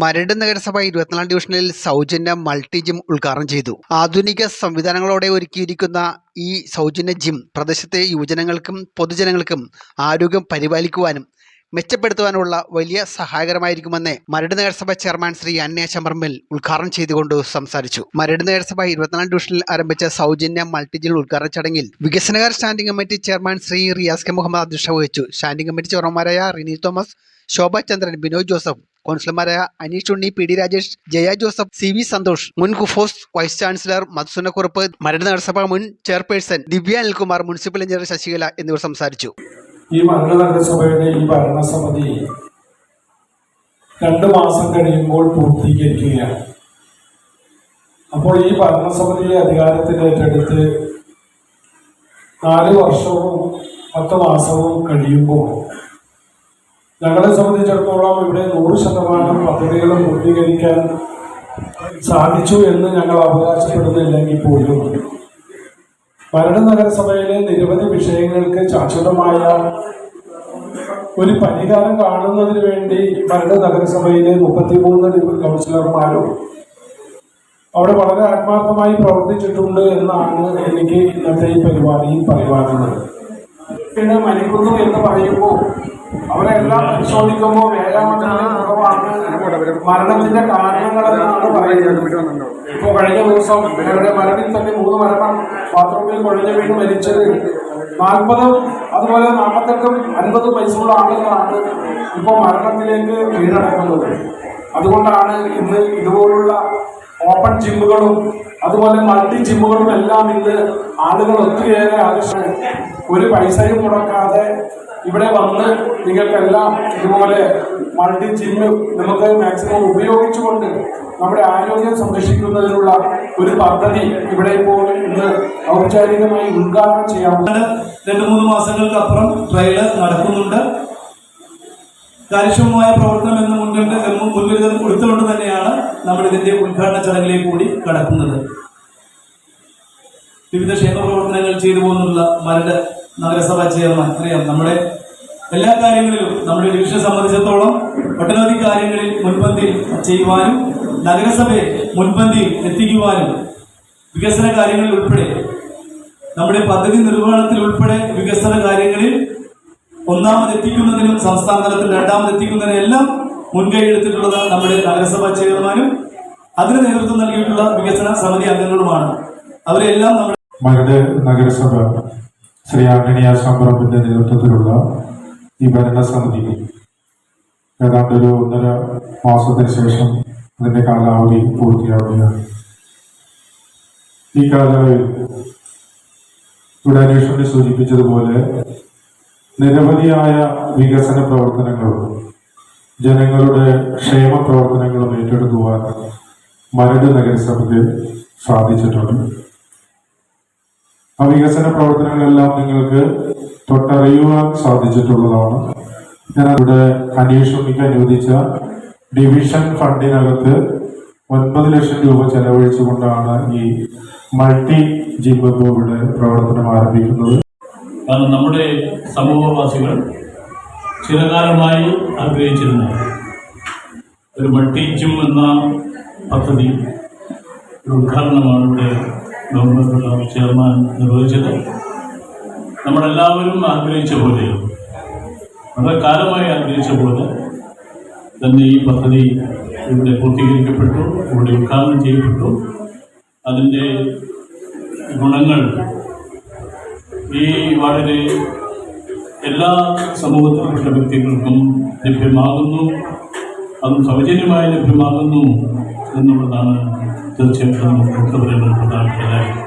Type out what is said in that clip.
മരട് നഗരസഭ ഇരുപത്തിനാല് ഡിവിഷനിൽ സൗജന്യ മൾട്ടി ജിം ഉദ്ഘാടനം ചെയ്തു. ആധുനിക സംവിധാനങ്ങളോടെ ഒരുക്കിയിരിക്കുന്ന ഈ സൗജന്യ ജിം പ്രദേശത്തെ യുവജനങ്ങൾക്കും പൊതുജനങ്ങൾക്കും ആരോഗ്യം പരിപാലിക്കുവാനും മെച്ചപ്പെടുത്തുവാനുള്ള വലിയ സഹായകരമായിരിക്കുമെന്ന് മരട് നഗരസഭ ചെയർമാൻ ശ്രീ അന്യ ചമ്പർമിൽ ഉദ്ഘാടനം ചെയ്തുകൊണ്ട് സംസാരിച്ചു. മരട് നഗരസഭ ഇരുപത്തിനാല് ഡിവിഷനിൽ ആരംഭിച്ച സൗജന്യ മൾട്ടി ജിം ഉദ്ഘാടന ചടങ്ങിൽ വികസനകാര standing committee chairman Shri Riyas K Muhammad അധ്യക്ഷത വഹിച്ചു. സ്റ്റാൻഡിംഗ് കമ്മിറ്റി ചെയർമാൻമാരായ റിനി തോമസ് ശോഭ ചന്ദ്രൻ ബിനോയ് ജോസഫ് കൗൺസിലർമാരായ Aneesh Unni P D Rajesh Jaya Joseph C V Santhosh മുൻ കുഫോസ് വൈസ് ചാൻസലർ മധുസുനക്കുറുപ്പ് മരട് നഗരസഭ മുൻ chairperson Divya Anilkumar municipal engineer Sasikala എന്നിവർ സംസാരിച്ചു. ഈ മരട് നഗരസഭയുടെ ഈ ഭരണസമിതി രണ്ടു മാസം കഴിയുമ്പോൾ പൂർത്തീകരിക്കുകയാണ്. അപ്പോൾ ഈ ഭരണസമിതിയെ അധികാരത്തിൽ ഏറ്റെടുത്ത് നാല് വർഷവും പത്ത് മാസവും കഴിയുമ്പോൾ ഞങ്ങളെ സംബന്ധിച്ചിടത്തോളം ഇവിടെ നൂറ് ശതമാനം പദ്ധതികൾ പൂർത്തീകരിക്കാൻ സാധിച്ചു എന്ന് ഞങ്ങൾ അവകാശപ്പെടുന്നില്ലെങ്കിൽ പോലും. മരട് നഗരസഭയിലെ നിരവധി വിഷയങ്ങൾക്ക് ശാശ്വതമായ ഒരു പരിഹാരം കാണുന്നതിന് വേണ്ടി മരട് നഗരസഭയിലെ മുപ്പത്തിമൂന്ന് കൗൺസിലർമാരും അവിടെ വളരെ ആത്മാർത്ഥമായി പ്രവർത്തിച്ചിട്ടുണ്ട് എന്നാണ് എനിക്ക് ഇന്നത്തെ ഈ പരിപാടിയിൽ പറയുവാനുള്ളത്. പിന്നെ മരിക്കുന്നു എന്ന് പറയുമ്പോൾ അവരെല്ലാം പരിശോധിക്കുമ്പോൾ കുറവാണ്. മരണത്തിന്റെ കാരണങ്ങളെന്നാണ് പറയുന്നത്. ഇപ്പൊ കഴിഞ്ഞ ദിവസം ഇവരുടെ മരണിൽ തന്നെ മൂന്ന് മരണം ബാത്റൂമിൽ കുഴഞ്ഞു വീണ് മരിച്ചത് നാൽപ്പതും അതുപോലെ നാൽപ്പത്തെട്ടും അൻപതും വയസ്സുള്ള ആളുകളാണ് ഇപ്പോൾ മരണത്തിലേക്ക് വീണടക്കുന്നത്. അതുകൊണ്ടാണ് ഇന്ന് ഇതുപോലുള്ള ഓപ്പൺ ജിമ്മുകളും അതുപോലെ മൾട്ടി ജിമ്മുകളും എല്ലാം ഇന്ന് ആളുകൾ ഒത്തിരിയേറെ ആവശ്യം ഒരു പൈസയും മുടക്കാതെ ഇവിടെ വന്ന് നിങ്ങൾക്കെല്ലാം ഇതുപോലെ മൾട്ടി ജിമ്മ് നമുക്ക് മാക്സിമം ഉപയോഗിച്ചുകൊണ്ട് നമ്മുടെ ആരോഗ്യം സംരക്ഷിക്കുന്നതിനുള്ള ഒരു പദ്ധതി ഇവിടെ ഇപ്പോൾ ഇന്ന് ഔപചാരികമായി ഉദ്ഘാടനം ചെയ്യാം രണ്ട് മൂന്ന് മാസങ്ങൾക്കപ്പുറം ട്രയൽ നടക്കുന്നുണ്ട്. കാര്യക്ഷമമായ പ്രവർത്തനം എന്ന് മുൻകണ്ട് മുൻകരുതൽ കൊടുത്തുകൊണ്ട് തന്നെയാണ് നമ്മൾ ഇതിന്റെ ഉദ്ഘാടന ചടങ്ങിലേക്ക് കൂടി കടക്കുന്നത്. വിവിധ ക്ഷേമ പ്രവർത്തനങ്ങൾ ചെയ്തു പോകുന്നുള്ള മരട് നഗരസഭ ചെയർമാൻ അറിയാം. നമ്മുടെ എല്ലാ കാര്യങ്ങളിലും നമ്മുടെ ഡിവിഷനെ സംബന്ധിച്ചിടത്തോളം ഒട്ടനവധി കാര്യങ്ങളിൽ മുൻപന്തി ചെയ്യുവാനും നഗരസഭയെ മുൻപന്തി എത്തിക്കുവാനും വികസന കാര്യങ്ങളിൽ ഉൾപ്പെടെ നമ്മുടെ പദ്ധതി നിർവഹണത്തിൽ ഉൾപ്പെടെ വികസന കാര്യങ്ങളിൽ ഒന്നാമത് എത്തിക്കുന്നതിനും സംസ്ഥാന തലത്തിൽ രണ്ടാമത് എത്തിക്കുന്നതിനും എല്ലാം മുൻകൈ എടുത്തിട്ടുള്ളത് നമ്മുടെ നഗരസഭാ ചെയർമാനും അതിന് നേതൃത്വം നൽകിയിട്ടുള്ള വികസന സമിതി അംഗങ്ങളുമാണ്. അവരെല്ലാം നമ്മുടെ മരട് നഗരസഭ ശ്രീ ആന്റണിയ സംരംഭത്തിന്റെ നേതൃത്വത്തിലുള്ള ഈ ഭരണസമിതി ഏതാണ്ട് ഒരു ഒന്നര മാസത്തിന് ശേഷം അതിന്റെ കാലാവധി പൂർത്തിയാവുകയാണ്. ഈ കാലയളവിൽ ഇവിടെ അന്വേഷണം സൂചിപ്പിച്ചതുപോലെ നിരവധിയായ വികസന പ്രവർത്തനങ്ങളും ജനങ്ങളുടെ ക്ഷേമ പ്രവർത്തനങ്ങളും ഏറ്റെടുക്കുവാൻ മരട് നഗരസഭയ്ക്ക് സാധിച്ചിട്ടുണ്ട്. ആ വികസന പ്രവർത്തനങ്ങളെല്ലാം നിങ്ങൾക്ക് തൊട്ടറിയുവാൻ സാധിച്ചിട്ടുള്ളതാണ്. ഞാൻ ഇവിടെ അന്വേഷണിക്ക് അനുവദിച്ച ഡിവിഷൻ ഫണ്ടിനകത്ത് ഒൻപത് ലക്ഷം രൂപ ചെലവഴിച്ചുകൊണ്ടാണ് ഈ മൾട്ടി ജിം പ്രവർത്തനം ആരംഭിക്കുന്നത്. കാരണം നമ്മുടെ സമൂഹവാസികൾ ചിരകാലമായി ആഗ്രഹിച്ചിരുന്ന ഒരു മൾട്ടി എന്ന പദ്ധതി ഉദ്ഘാടനമാണ് ഇവിടെ ഗവൺമെന്റ് ചെയർമാൻ നിർവഹിച്ചത്. നമ്മളെല്ലാവരും ആഗ്രഹിച്ച പോലെ വളരെ കാലമായി ആഗ്രഹിച്ച പോലെ തന്നെ ഈ പദ്ധതി ഇവിടെ പൂർത്തീകരിക്കപ്പെട്ടു ഇവിടെ ഉദ്ഘാടനം ചെയ്യപ്പെട്ടു. അതിന്റെ ഗുണങ്ങൾ ഈ വളരെ എല്ലാ സമൂഹത്തിൽപ്പെട്ട വ്യക്തികൾക്കും ലഭ്യമാകുന്നു. അതും സൗജന്യമായി ലഭ്യമാകുന്നു എന്നുള്ളതാണ് തീർച്ചയായിട്ടും നമുക്ക് പ്രധാനപ്പെട്ട